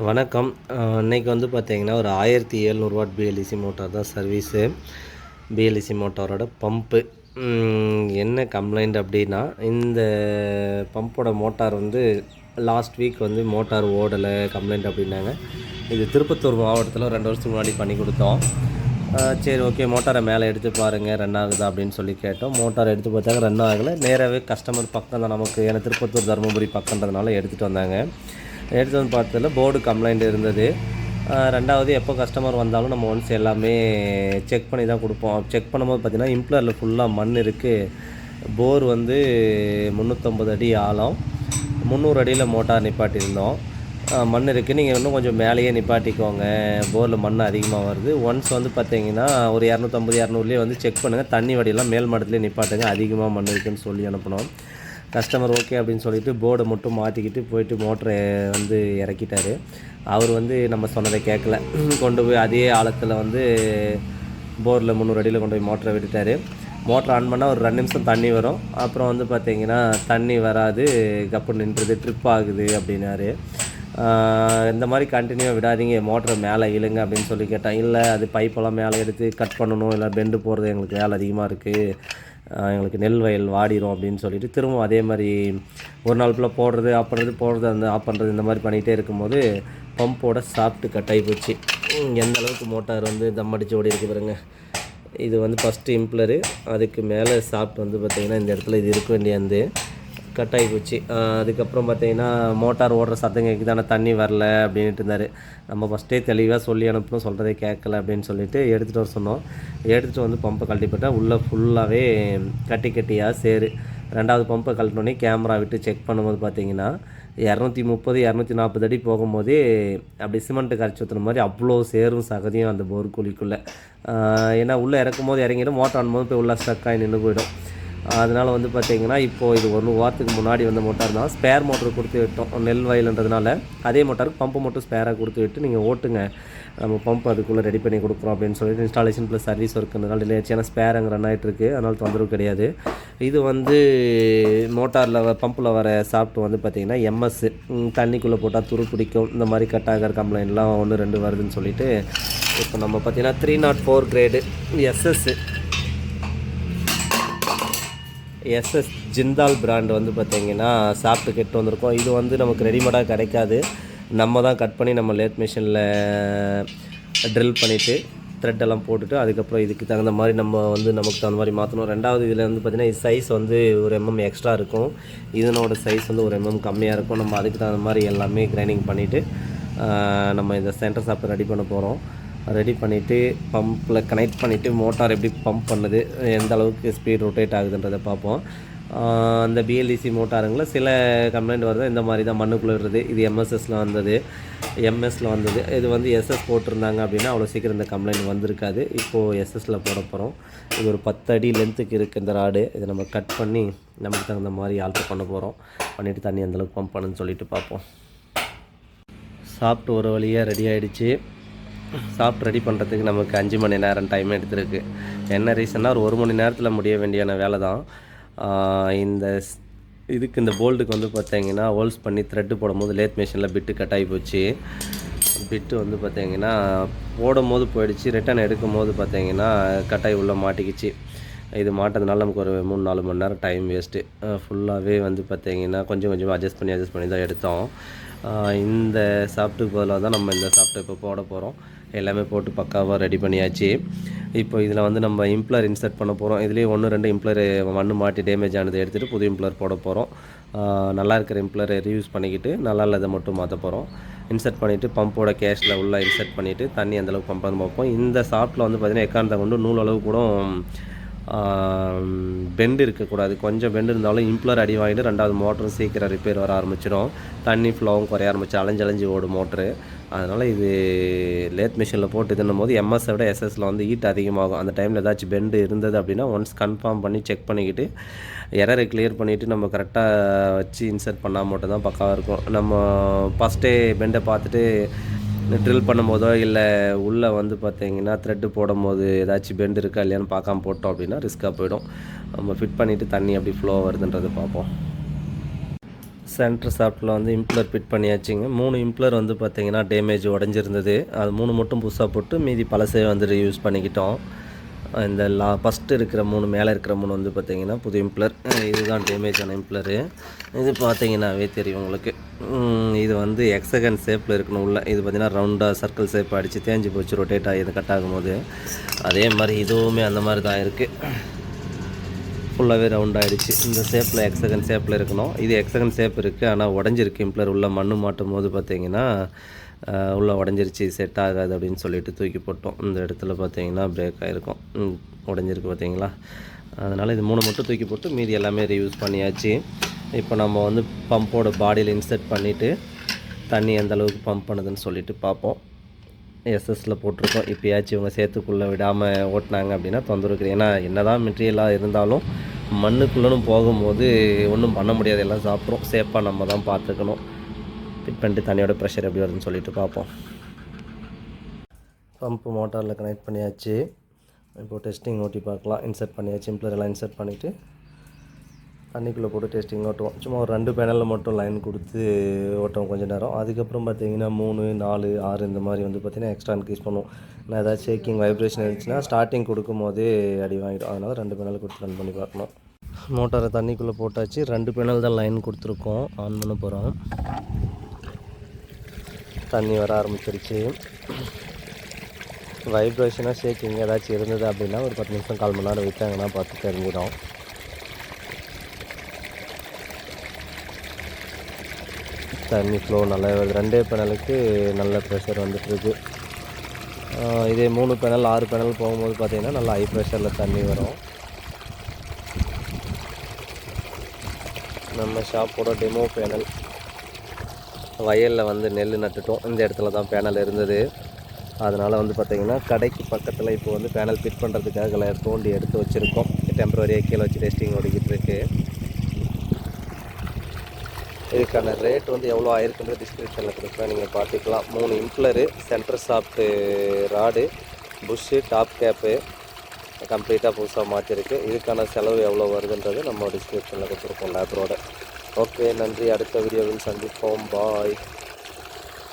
வணக்கம். இன்றைக்கி வந்து பார்த்திங்கன்னா ஒரு ஆயிரத்தி எழுநூறுவாட் பிஎல்இசி மோட்டார் தான் சர்வீஸு பிஎல்இசி மோட்டாரோட பம்பு என்ன கம்ப்ளைண்ட் அப்படின்னா இந்த பம்போட மோட்டார் வந்து லாஸ்ட் வீக் வந்து மோட்டார் ஓடலை கம்ப்ளைண்ட் அப்படின்னாங்க. இது திருப்பத்தூர் மாவட்டத்தில் ரெண்டு வருஷத்துக்கு முன்னாடி பண்ணி கொடுத்தோம். சரி ஓகே மோட்டாரை மேலே எடுத்து பாருங்கள் ரன் ஆகுதா அப்படின்னு சொல்லி கேட்டோம். மோட்டார் எடுத்து பார்த்தாங்க ரன் ஆகலை. நேராகவே கஸ்டமர் பக்கம் தான் நமக்கு. ஏன்னா திருப்பத்தூர் தருமபுரி பக்கன்றதுனால எடுத்துகிட்டு வந்தாங்க. எடுத்து வந்து பார்த்ததுல போர்டு கம்ப்ளைண்ட் இருந்தது. ரெண்டாவது எப்போ கஸ்டமர் வந்தாலும் நம்ம ஒன்ஸ் எல்லாமே செக் பண்ணி தான் கொடுப்போம். செக் பண்ணும்போது பார்த்திங்கன்னா இம்ப்ளரில் ஃபுல்லாக மண் இருக்குது போர் வந்து முந்நூற்றம்பது அடி ஆழம். முந்நூறு அடியில் மோட்டார் நிப்பாட்டியிருந்தோம். மண் இருக்குது நீங்கள் இன்னும் கொஞ்சம் மேலேயே நிப்பாட்டிக்கோங்க. போரில் மண் அதிகமாக வருது. ஒன்ஸ் வந்து பார்த்தீங்கன்னா ஒரு இரநூத்தம்பது இரநூறுலேயே வந்து செக் பண்ணுங்கள் தண்ணி வடியெல்லாம் மேல் மட்டத்துலேயே நிப்பாட்டுங்க. அதிகமாக மண் இருக்குன்னு சொல்லி அனுப்பினோம். கஸ்டமர் ஓகே அப்படின்னு சொல்லிட்டு போர்டை மட்டும் மாற்றிக்கிட்டு போயிட்டு மோட்டரை வந்து இறக்கிட்டாரு. அவர் வந்து நம்ம சொன்னதை கேட்கல. கொண்டு போய் அதே ஆழத்தில் வந்து போரில் முந்நூறு அடியில் கொண்டு போய் மோட்டரை விட்டுட்டாரு. மோட்டர் ஆன் பண்ணால் ஒரு ரெண்டு நிமிஷம் தண்ணி வரும். அப்புறம் வந்து பார்த்தீங்கன்னா தண்ணி வராது கப்பு நின்றுது ட்ரிப் ஆகுது அப்படின்னாரு. இந்த மாதிரி கண்டினியூவாக விடாதீங்க மோட்டரை மேலே இழுங்க அப்படின்னு சொல்லி கேட்டேன். இல்லை அது பைப்பெல்லாம் மேலே எடுத்து கட் பண்ணணும் இல்லை பெண்டு போகிறது எங்களுக்கு வேலை அதிகமாக இருக்குது எங்களுக்கு நெல் வயல் வாடிரும் அப்படின்னு சொல்லிட்டு திரும்ப அதே மாதிரி ஒரு நாள் ஃபுல்லாக போடுறது ஆப்புறது போடுறது அந்த ஆஃப் பண்ணுறது இந்த மாதிரி பண்ணிகிட்டே இருக்கும்போது பம்போட சாப்பிட்டு கட்டாகி போச்சு. எந்த அளவுக்கு மோட்டார் வந்து தம் அடிச்சு ஓடி இருக்கு பாருங்க. இது வந்து ஃபஸ்ட்டு இம்ப்ளரு அதுக்கு மேலே சாப்பிட்டு வந்து பார்த்திங்கன்னா இந்த இடத்துல இது இருக்க வேண்டியது கட் ஆகி போச்சு அதுக்கப்புறம் பார்த்தீங்கன்னா மோட்டார் ஓடுற சத்தம் கேட்குது தண்ணி வரல அப்படின்ட்டு இருந்தார். நம்ம ஃபஸ்ட்டே தெளிவாக சொல்லி அனுப்பணும் சொல்கிறதே கேட்கல அப்படின்னு சொல்லிட்டு எடுத்துகிட்டு வர சொன்னோம். எடுத்துகிட்டு வந்து பம்பை கழட்டி போட்டால் உள்ளே ஃபுல்லாகவே கட்டி கட்டியாக சேரு. ரெண்டாவது பம்பை கழட்டினோடனே கேமரா விட்டு செக் பண்ணும்போது பார்த்தீங்கன்னா இரநூத்தி முப்பது இரநூத்தி நாற்பது அடி போகும்போதே அப்படி சிமெண்ட்டு கரைச்சி ஊற்றுன மாதிரி அவ்வளோ சேரும் சகதியும் அந்த போர் குழிக்குள்ளே ஏன்னா உள்ளே இறக்கும் போது இறங்கிடும் மோட்டர் ஆனும்போது போய் உள்ளே ஸ்டக் ஆகி நின்று போயிடும். அதனால் வந்து பார்த்தீங்கன்னா இப்போது இது ஒரு வாரத்துக்கு முன்னாடி வந்த மோட்டார் தான். ஸ்பேர் மோட்டர் கொடுத்து விட்டோம். நெல் வயலுன்றதுனால அதே மோட்டாருக்கு பம்பு மட்டும் ஸ்பேராக கொடுத்து விட்டு நீங்கள் ஓட்டுங்க. நம்ம பம்ப் அதுக்குள்ளே ரெடி பண்ணி கொடுக்குறோம் அப்படின்னு சொல்லிட்டு இன்ஸ்டாலேஷன் ப்ளஸ் சர்வீஸ் ஒர்க்குன்றதுனால டிலே ஆச்சு. ஏன்னா ஸ்பேர் அங்கே ரன் ஆகிட்டு இருக்குது அதனால் தொந்தரவு கிடையாது. இது வந்து மோட்டாரில் பம்பில் வர சாஃப்ட் வந்து பார்த்திங்கன்னா எம்எஸ் தண்ணிக்குள்ளே போட்டால் துரு பிடிக்கும். இந்த மாதிரி கட் ஆகிற கம்ப்ளைண்ட்லாம் ஒன்று ரெண்டு வருதுன்னு சொல்லிட்டு இப்போ நம்ம பார்த்தீங்கன்னா three nought four grade SS SS Jindal brand வந்து பார்த்திங்கன்னா சாப்பிட்டு கெட்டு வந்திருக்கோம். இது வந்து நமக்கு ரெடிமேடாக கிடைக்காது. நம்ம தான் கட் பண்ணி நம்ம லேத் மிஷினில் ட்ரில் பண்ணிவிட்டு த்ரெட் எல்லாம் போட்டுட்டு அதுக்கப்புறம் இதுக்கு தகுந்த மாதிரி நம்ம வந்து நமக்கு தகுந்த மாதிரி மாற்றணும் ரெண்டாவது இதில் வந்து பார்த்திங்கன்னா சைஸ் வந்து ஒரு எம்எம் எக்ஸ்ட்ரா இருக்கும். இதனோட சைஸ் வந்து ஒரு எம்எம் கம்மியாக இருக்கும். நம்ம அதுக்கு தகுந்த மாதிரி எல்லாமே கிரைண்டிங் பண்ணிவிட்டு நம்ம இந்த சென்டர் சாப்பிட்டு ரெடி பண்ண போகிறோம் ரெடி பண்ணிவிட்டு பம்பில் கனெக்ட் பண்ணிவிட்டு மோட்டார் எப்படி பம்ப் பண்ணுது எந்த அளவுக்கு ஸ்பீட் ரொட்டேட் ஆகுதுன்றதை பார்ப்போம். அந்த பிஎல்டிசி மோட்டாருங்களில் சில கம்ப்ளைண்ட் வருது. இந்த மாதிரி தான் மண்ணுக்குள்ளே இருக்குது இது எம்எஸ்எஸில் வந்தது. எம்எஸில் வந்தது. இது வந்து எஸ்எஸ் போட்டிருந்தாங்க அப்படின்னா அவ்வளோ சீக்கிரம் இந்த கம்ப்ளைண்ட் வந்திருக்காது. இப்போது எஸ்எஸில் போட போகிறோம் இது ஒரு பத்து அடி லென்த்துக்கு இருக்குது இந்த ராடு இதை நம்ம கட் பண்ணி நமக்கு தகுந்த மாதிரி ஆல்ட்ரு பண்ண போகிறோம் பண்ணிவிட்டு தண்ணி அந்தளவுக்கு பம்ப் பண்ணுன்னு சொல்லிட்டு பார்ப்போம். சாப்பிட்டு ஒரு வழியாக ரெடி ஆகிடுச்சு சாப்பிட்டு ரெடி பண்ணுறதுக்கு நமக்கு அஞ்சு மணி நேரம் டைம் எடுத்திருக்கு. என்ன ரீசன்னா ஒரு ஒரு மணி நேரத்தில் முடிய வேண்டியான வேலை தான் இந்த ஸ்- இதுக்கு இந்த போல்டுக்கு வந்து பார்த்தீங்கன்னா ஹோல்ஸ் பண்ணி த்ரெட்டு போடும்போது லேத் மிஷினில் பிட்டு கட் ஆகி போச்சு. பிட்டு வந்து பார்த்தீங்கன்னா போடும் போது போயிடுச்சு. ரிட்டர்ன் எடுக்கும் போது பார்த்தீங்கன்னா கட்டாய் உள்ளே மாட்டிக்கிச்சு. இது மாட்டதுனால நமக்கு ஒரு மூணு நாலு மணி நேரம் டைம் வேஸ்ட்டு ஃபுல்லாகவே வந்து பார்த்தீங்கன்னா கொஞ்சம் கொஞ்சமாக அட்ஜஸ்ட் பண்ணி அட்ஜஸ்ட் பண்ணி தான் எடுத்தோம். இந்த சாஃப்ட்டுக்கு பதிலாக தான் நம்ம இந்த சாஃப்ட்டு இப்போ போட போகிறோம் எல்லாமே போட்டு பக்காவாக ரெடி பண்ணியாச்சு. இப்போ இதில் வந்து நம்ம இம்ப்ளர் இன்சர்ட் பண்ண போகிறோம் இதுலேயே ஒன்று ரெண்டு இம்ப்ளர் மண்ணு மாட்டி டேமேஜ் ஆனதை எடுத்துகிட்டு புது இம்ப்ளர் போட போகிறோம் நல்லா இருக்கிற இம்ப்ளரை ரீயூஸ் பண்ணிக்கிட்டு நல்லா இல்லாத மட்டும் மாற்ற போகிறோம் இன்சர்ட் பண்ணிவிட்டு பம்போட கேஷில் உள்ள இன்சர்ட் பண்ணிவிட்டு தண்ணி அந்தளவுக்கு பம்ப் பார்ப்போம். இந்த சாஃப்ட்டில் வந்து பார்த்திங்கன்னா எக்காரணத்தை கொண்டு நூல் அளவு கூட பெண்டு இருக்கக்கூடாது. கொஞ்சம் பெண்டு இருந்தாலும் இம்ப்ளர் அடி வாங்கிட்டு ரெண்டாவது மோட்டரும் சீக்கிரம் ரிப்பேர் வர ஆரம்பிச்சிடும். தண்ணி ஃப்ளோவும் குறைய ஆரம்பிச்சு அலைஞ்சு அலைஞ்சு ஓடும் மோட்ரு அதனால் இது லேத் மிஷினில் போட்டு தின்னும் போது எம்எஸ்ஸை விட எஸ்எஸ்ல வந்து ஹீட் அதிகமாகும். அந்த டைமில் ஏதாச்சும் பெண்டு இருந்தது அப்படின்னா ஒன்ஸ் கன்ஃபார்ம் பண்ணி செக் பண்ணிக்கிட்டு எரரை கிளியர் பண்ணிவிட்டு நம்ம கரெக்டாக வச்சு இன்சர்ட் பண்ணால் மட்டும் தான் பக்காவாக இருக்கும். நம்ம ஃபஸ்ட்டே பெண்டை பார்த்துட்டு ட்ரில் பண்ணும்போதோ இல்லை உள்ளே வந்து பார்த்தீங்கன்னா த்ரெட்டு போடும்போது ஏதாச்சும் பெண்ட் இருக்கா இல்லையான்னு பார்க்காம போட்டோம் அப்படின்னா ரிஸ்க்காக போயிடும். நம்ம ஃபிட் பண்ணிவிட்டு தண்ணி அப்படி ஃப்ளோ வருதுன்றது பார்ப்போம். சென்டர் சாஃப்ட்டில் வந்து இம்ப்ளர் ஃபிட் பண்ணியாச்சுங்க. மூணு இம்ப்ளர் வந்து பார்த்தீங்கன்னா டேமேஜ் உடஞ்சிருந்தது. அது மூணு மட்டும் புதுசாக போட்டு மீதி பழசே வந்து யூஸ் பண்ணிக்கிட்டோம். இந்த லா ஃபஸ்ட்டு இருக்கிற மூணு மேலே இருக்கிற மூணு வந்து பார்த்திங்கன்னா புது இம்ப்ளர் இதுதான் டேமேஜ் ஆன இம்ப்ளரு இது பார்த்தீங்கன்னாவே தெரியும் உங்களுக்கு. இது வந்து எக்ஸகன் ஷேப்பில் இருக்கணும். உள்ள இது பார்த்தீங்கன்னா ரவுண்டாக சர்க்கிள் ஷேப் அடித்து தேஞ்சு போச்சு ரொட்டேட் ஆகி இது கட் ஆகும்போது. அதே மாதிரி இதுவுமே அந்த மாதிரி தான் இருக்குது ஃபுல்லாகவே ரவுண்ட் ஆகிடுச்சு இந்த ஷேப்பில் எக்ஸகன் ஷேப்பில் இருக்கணும். இது எக்ஸகன் ஷேப் இருக்குது ஆனால் உடஞ்சிருக்கு. இம்ப்ளர் உள்ள மண்ணு மாட்டும் போது பார்த்தீங்கன்னா உள்ளே உடஞ்சிருச்சு செட் ஆகாது அப்படின்னு சொல்லிட்டு தூக்கி போட்டோம். இந்த இடத்துல பார்த்தீங்கன்னா பிரேக் ஆகிருக்கும் உடஞ்சிருக்கு பார்த்தீங்களா அதனால் இது மூணு மட்டும் தூக்கி போட்டு மீதி எல்லாமே ரீயூஸ் பண்ணியாச்சு. இப்போ நம்ம வந்து பம்போட பாடியில் இன்செர்ட் பண்ணிவிட்டு தண்ணி எந்த அளவுக்கு பம்ப் பண்ணுதுன்னு சொல்லிட்டு பார்ப்போம். எஸ்எஸில் போட்டிருக்கோம். இப்போயாச்சும் இவங்க சேர்த்துக்குள்ளே விடாமல் ஓட்டினாங்க அப்படின்னா தொந்தரவு ஏன்னா ஏன்னா என்னதான் மெட்டீரியலாக இருந்தாலும் மண்ணுக்குள்ளனும் போகும்போது ஒன்றும் பண்ண முடியாது. எல்லாம் சாப்பிட்றோம். சேஃபாக நம்ம தான் பார்த்துக்கணும். ஃபிட் பண்ணிட்டு தண்ணியோட ப்ரெஷர் எப்படி வருதுன்னு சொல்லிட்டு பார்ப்போம். பம்ப் மோட்டாரில் கனெக்ட் பண்ணியாச்சு. இப்போது டெஸ்டிங் ஓட்டி பார்க்கலாம். இன்சர்ட் பண்ணியாச்சு. இம்ப்ளர் எல்லாம் இன்சர்ட் பண்ணிவிட்டு தண்ணிக்குள்ளே போட்டு டெஸ்டிங் ஓட்டுவோம். சும்மா ஒரு ரெண்டு பேனலில் மட்டும் லைன் கொடுத்து ஓட்டுவோம் கொஞ்சம் நேரம். அதுக்கப்புறம் பார்த்தீங்கன்னா மூணு நாலு ஆறு இந்த மாதிரி வந்து பார்த்தீங்கன்னா எக்ஸ்ட்ரா இன்க்ரீஸ் பண்ணுவோம். நான் ஏதாச்சும் ஷேக்கிங் வைப்ரேஷன் இருந்துச்சுன்னா ஸ்டார்டிங் கொடுக்கும் போதே அடி வாங்கிடும். அதனால் ரெண்டு பேனல் கொடுத்து ரன் பண்ணி பார்க்கணும். மோட்டாரை தண்ணிக்குள்ளே போட்டாச்சு. ரெண்டு பேனல் தான் லைன் கொடுத்துருக்கோம். ஆன் பண்ண போகிறோம் தண்ணி வர ஆரம்பிச்சிருச்சு. வைப்ரேஷனாக ஷேக்கிங் ஏதாச்சும் இருந்தது அப்படின்னா ஒரு பத்து நிமிஷம் கால் மணி நேரம் விட்டாங்கன்னா பார்த்து தெரிஞ்சிடும். தண்ணி ஃப்ளோ நல்லா வருது. ரெண்டே பேனலுக்கு நல்ல ப்ரெஷர் வந்துட்டுருக்கு. இதே மூணு பேனல் ஆறு பேனல் போகும்போது பார்த்திங்கன்னா நல்லா ஹை ப்ரெஷரில் தண்ணி வரும். நம்ம ஷாப்போட டெமோ பேனல் வயலில் வந்து நெல் நட்டுட்டோம். இந்த இடத்துல தான் பேனல் இருந்தது. அதனால் வந்து பார்த்திங்கன்னா கடைக்கு பக்கத்தில் இப்போ வந்து பேனல் ஃபிட் பண்ணுறதுக்காக தோண்டி எடுத்து வச்சுருக்கோம். டெம்பரரியாக கீழே வச்சு டெஸ்டிங் ஓடிக்கிட்டு இருக்குது இதுக்கான ரேட் வந்து எவ்வளோ ஆயிருக்குன்ற டிஸ்கிரிப்ஷனில் கொடுக்குறேன் நீங்கள் பார்த்துக்கலாம். மூணு impeller centre shaft rod bush top cap கம்ப்ளீட்டாக புதுசாக மாற்றிருக்கு. இதுக்கான செலவு எவ்வளோ வருதுன்றது நம்ம டிஸ்கிரிப்ஷனில் கொடுத்துருக்கோம் லேபரோட ஓகே நன்றி. அடுத்த வீடியோவில் சந்திப்போம். பாய்